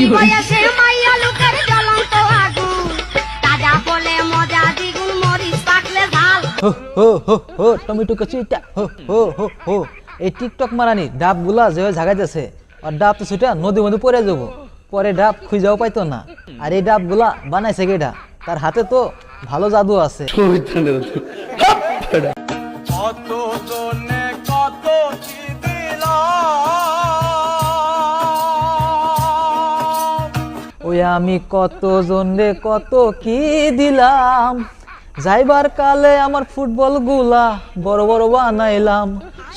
এই বয়সে মাইয়া লোকের জ্বলন্ত আগুন। তাজা বলে মজা দ্বিগুণ মরিচ পাকলে ঝাল। হো হো হো হো টমেটো কচুইটা হো হো হো হো। এই টিকটক মারানি ডাবগুলা যে ঝাগাইতেছে আর ডাব তো সেটা নদীর মধ্যে পড়ে যাব। পরে ডাব খুঁজাও পাইতো না। আর এই ডাবগুলা বানাইছে কেটা তার হাতে তো ভালো জাদু আছে। ওই আমি কত রে কত কি দিলাম? যাইবার কালে আমার ফুটবলগুলা বড় বড় বানাইলাম।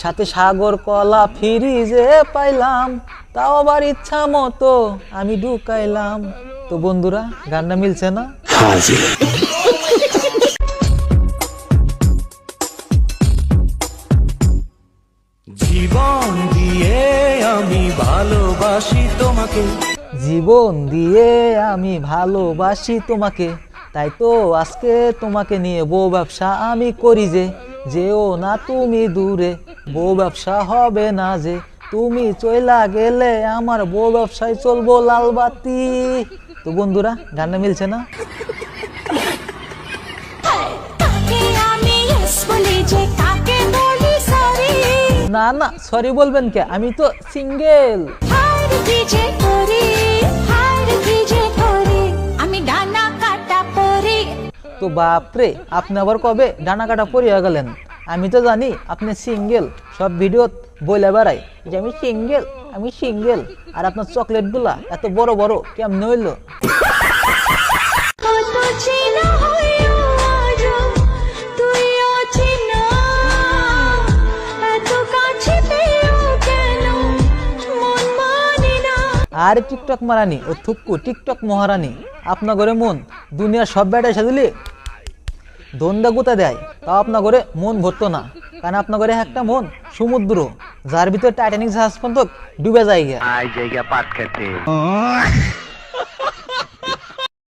সাথে সাগর কলা ফ্রিজে পাইলাম। তাও আবার ইচ্ছা মতো আমি ঢুকাইলাম। তো বন্ধুরা গানটা মিলছে না? জীবন দিয়ে আমি ভালোবাসি তোমাকে। জীবন দিয়ে আমি ভালোবাসি তোমাকে। তাই তো আজকে তোমাকে নিয়ে বউ ব্যবসা আমি করি যে যেও না তুমি দূরে। বউ ব্যবসা হবে না যে তুমি চইলা গেলে আমার বউ ব্যবসায় চলবো লালবাতি তো বন্ধুরা গানটা মিলছে না? না না সরি বলবেন কে? আমি তো সিঙ্গেল তো বাপরে, আপনি আবার কবে ডানা কাটা পরিয়া গেলেন? আমি তো জানি আপনি সিঙ্গেল, সব ভিডিও বলে বেড়াই যে আমি সিঙ্গেল আমি সিঙ্গেল, আর আপনার চকলেটগুলা এত বড় বড় কেমন হইল? আর টিকটক মারানি ও থুক্কু টিকটক মহারানি। আপনার ঘরে মন দুনিয়ার সব বেটায় এসে দিলি। দন্দা গুতা দেয় তাও আপনার ঘরে মন ভরতো না। কারণ আপনার ঘরে একটা মন সমুদ্র যার ভিতরে টাইটানিক জাহাজ পর্যন্ত ডুবে যায় গিয়া।